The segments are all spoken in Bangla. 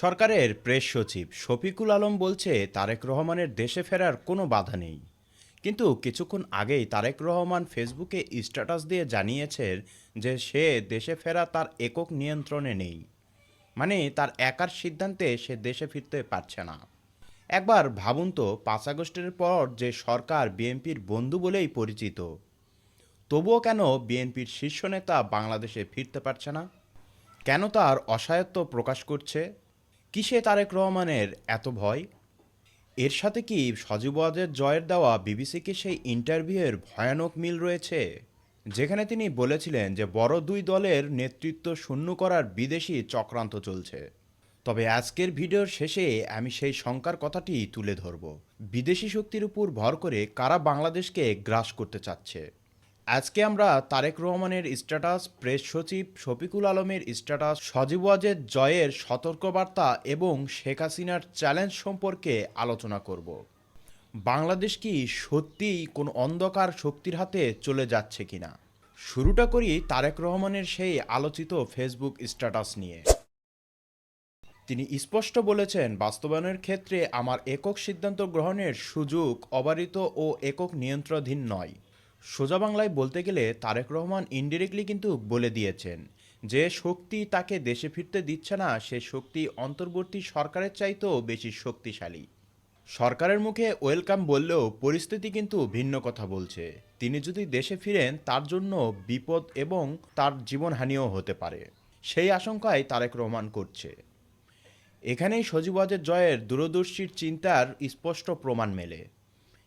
সরকারের প্রেস সচিব শফিকুল আলম বলছে, তারেক রহমানের দেশে ফেরার কোনো বাধা নেই। কিন্তু কিছুক্ষণ আগেই তারেক রহমান ফেসবুকে স্ট্যাটাস দিয়ে জানিয়েছেন যে সে দেশে ফেরা তার একক নিয়ন্ত্রণে নেই। মানে তার একার সিদ্ধান্তে সে দেশে ফিরতে পারছে না। একবার ভাবুন তো, পাঁচ আগস্টের পর যে সরকার বিএনপির বন্ধু বলেই পরিচিত, তবুও কেন বিএনপির শীর্ষ নেতা বাংলাদেশে ফিরতে পারছে না? কেন তার অসায়ত্ব প্রকাশ করছে? কিসে তারেক রহমানের এত ভয়? এর সাথে কি সজীব ওয়াজের জয়ের দেওয়া বিবিসিকে সেই ইন্টারভিউয়ের ভয়ানক মিল রয়েছে? যেখানে তিনি বলেছিলেন যে বড় দুই দলের নেতৃত্ব শূন্য করার বিদেশি চক্রান্ত চলছে। তবে আজকের ভিডিওর শেষে আমি সেই শঙ্কার কথাটি তুলে ধরব। বিদেশি শক্তির উপর ভর করে কারা বাংলাদেশকে গ্রাস করতে চাচ্ছে? আজকে আমরা তারেক রহমানের স্ট্যাটাস, প্রেস সচিব শফিকুল আলমের স্ট্যাটাস, সজীব ওয়াজেদ জয়ের সতর্কবার্তা এবং শেখ হাসিনার চ্যালেঞ্জ সম্পর্কে আলোচনা করব। বাংলাদেশ কি সত্যিই কোন অন্ধকার শক্তির হাতে চলে যাচ্ছে কিনা? শুরুটা করি তারেক রহমানের সেই আলোচিত ফেসবুক স্ট্যাটাস নিয়ে। তিনি স্পষ্ট বলেছেন, বাস্তবায়নের ক্ষেত্রে আমার একক সিদ্ধান্ত গ্রহণের সুযোগ অবারিত ও একক নিয়ন্ত্রণাধীন নয়। সোজা বাংলায় বলতে গেলে তারেক রহমান ইনডিরেক্টলি কিন্তু বলে দিয়েছেন যে শক্তি তাকে দেশে ফিরতে দিচ্ছে না, সে শক্তি অন্তর্বর্তী সরকারের চাইতেও বেশি শক্তিশালী। সরকারের মুখে ওয়েলকাম বললেও পরিস্থিতি কিন্তু ভিন্ন কথা বলছে। তিনি যদি দেশে ফিরেন, তার জন্য বিপদ এবং তার জীবনহানিও হতে পারে। সেই আশঙ্কায় তারেক রহমান করছে। এখানেই সজীবাজের জয়ের দূরদর্শীর চিন্তার স্পষ্ট প্রমাণ মেলে।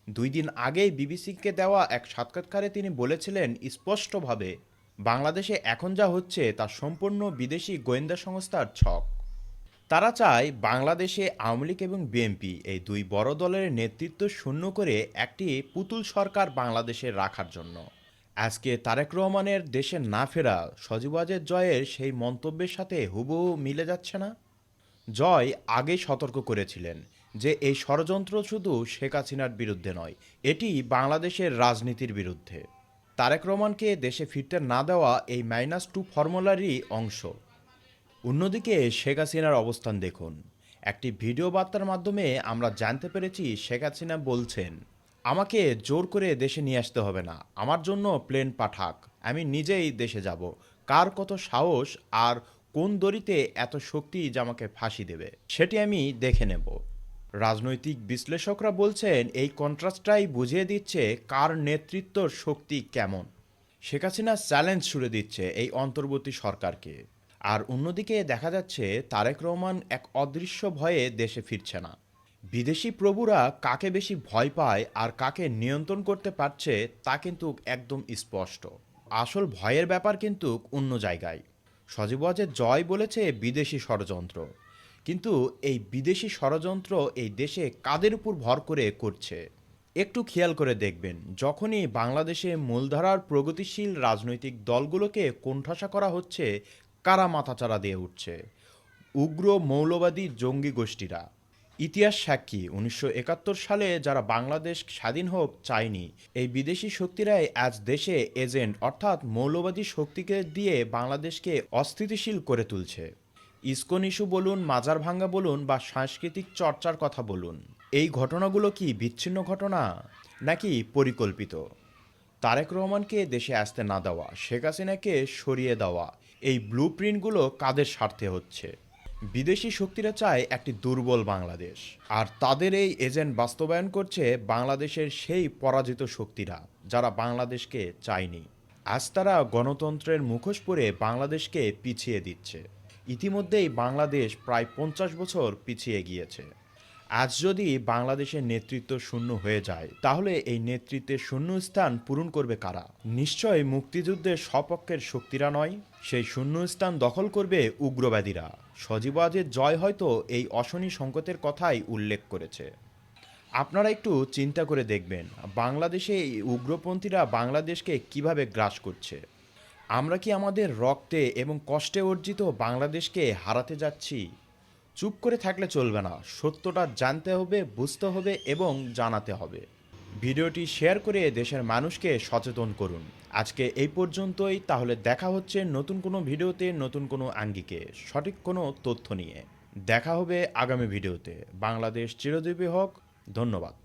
দুই দিন আগেই বিবিসিকে দেওয়া এক সাক্ষাৎকারে তিনি বলেছিলেন স্পষ্টভাবে, বাংলাদেশে এখন যা হচ্ছে তা সম্পূর্ণ বিদেশি গোয়েন্দা সংস্থার ছক। তারা চায় বাংলাদেশে আওয়ামী লীগ এবং বিএনপি এই দুই বড় দলের নেতৃত্ব শূন্য করে একটি পুতুল সরকার বাংলাদেশে রাখার জন্য। আজকে তারেক রহমানের দেশে না ফেরা সজীবাজের জয়ের সেই মন্তব্যের সাথে হুবহু মিলে যাচ্ছে না? জয় আগে সতর্ক করেছিলেন যে এই ষড়যন্ত্র শুধু শেখ হাসিনার বিরুদ্ধে নয়, এটি বাংলাদেশের রাজনীতির বিরুদ্ধে। তারেক রহমানকে দেশে ফিরতে না দেওয়া এই মাইনাস টু ফর্মুলারই অংশ। অন্যদিকে শেখ হাসিনার অবস্থান দেখুন। একটি ভিডিও বার্তার মাধ্যমে আমরা জানতে পেরেছি শেখ হাসিনা বলছেন, আমাকে জোর করে দেশে নিয়ে আসতে হবে না। আমার জন্য প্লেন পাঠাক। আমি নিজেই দেশে যাব। কার কত সাহস আর কোন দড়িতে এত শক্তি যে আমাকে ফাঁসি দেবে? সেটি আমি দেখে নেব। রাজনৈতিক বিশ্লেষকরা বলছেন, এই কন্ট্রাস্টটাই বুঝিয়ে দিচ্ছে কার নেতৃত্বর শক্তি কেমন। শেখ হাসিনা চ্যালেঞ্জ ছুড়ে দিচ্ছে এই অন্তর্বর্তী সরকারকে। আর অন্যদিকে দেখা যাচ্ছে, তারেক রহমান এক অদৃশ্য ভয়ে দেশে ফিরছে না। বিদেশি প্রভুরা কাকে বেশি ভয় পায় আর কাকে নিয়ন্ত্রণ করতে পারছে তা কিন্তু একদম স্পষ্ট। আসল ভয়ের ব্যাপার কিন্তু অন্য জায়গায়। সজীব জয় বলেছে বিদেশি ষড়যন্ত্র। কিন্তু এই বিদেশি ষড়যন্ত্র এই দেশে কাদের উপর ভর করে করছে? একটু খেয়াল করে দেখবেন, যখনই বাংলাদেশে মূলধারার প্রগতিশীল রাজনৈতিক দলগুলোকে কোণঠাসা করা হচ্ছে, কারা মাথাচাড়া দিয়ে উঠছে? উগ্র মৌলবাদী জঙ্গি গোষ্ঠীরা। ইতিহাস সাক্ষী, উনিশশো একাত্তর সালে যারা বাংলাদেশ স্বাধীন হোক, চায়নি, এই বিদেশি শক্তিরাই আজ দেশে এজেন্ট, অর্থাৎ মৌলবাদী শক্তিকে দিয়ে বাংলাদেশকে অস্থিতিশীল করে তুলছে। ইস্কন ইস্যু বলুন, মাজার ভাঙ্গা বলুন বা সাংস্কৃতিক চর্চার কথা বলুন, এই ঘটনাগুলো কি বিচ্ছিন্ন ঘটনা নাকি পরিকল্পিত? তারেক রহমানকে দেশে আসতে না দেওয়া, শেখ হাসিনাকে সরিয়ে দেওয়া, এই ব্লু প্রিন্টগুলো কাদের স্বার্থে হচ্ছে? বিদেশি শক্তিরা চায় একটি দুর্বল বাংলাদেশ, আর তাদের এই এজেন্ট বাস্তবায়ন করছে বাংলাদেশের সেই পরাজিত শক্তিরা, যারা বাংলাদেশকে চায়নি। আজ তারা গণতন্ত্রের মুখোশ পরে বাংলাদেশকে পিছিয়ে দিচ্ছে। ইতিমধ্যেই বাংলাদেশ প্রায় পঞ্চাশ বছর পিছিয়ে গিয়েছে। আজ যদি বাংলাদেশের নেতৃত্ব শূন্য হয়ে যায়, তাহলে এই নেতৃত্বের শূন্য স্থান পূরণ করবে কারা? নিশ্চয় মুক্তিযুদ্ধের সপক্ষের শক্তিরা নয়, সেই শূন্য স্থান দখল করবে উগ্রবাদীরা। সজীবাজের জয় হয়তো এই অশনি সংকটের কথাই উল্লেখ করেছে। আপনারা একটু চিন্তা করে দেখবেন, বাংলাদেশে এই উগ্রপন্থীরা বাংলাদেশকে কীভাবে গ্রাস করছে। আমরা কি আমাদের রক্তে এবং কষ্টে অর্জিত বাংলাদেশকে হারাতে যাচ্ছি? চুপ করে থাকলে চলবে না। সত্যটা জানতে হবে, বুঝতে হবে এবং জানাতে হবে। ভিডিওটি শেয়ার করে দেশের মানুষকে সচেতন করুন। আজকে এই পর্যন্তই। তাহলে দেখা হচ্ছে নতুন কোনো ভিডিওতে, নতুন কোনো আঙ্গিকে। সঠিক কোনো তথ্য নিয়ে। দেখা হবে আগামী ভিডিওতে। বাংলাদেশ চিরজীবী হোক। ধন্যবাদ।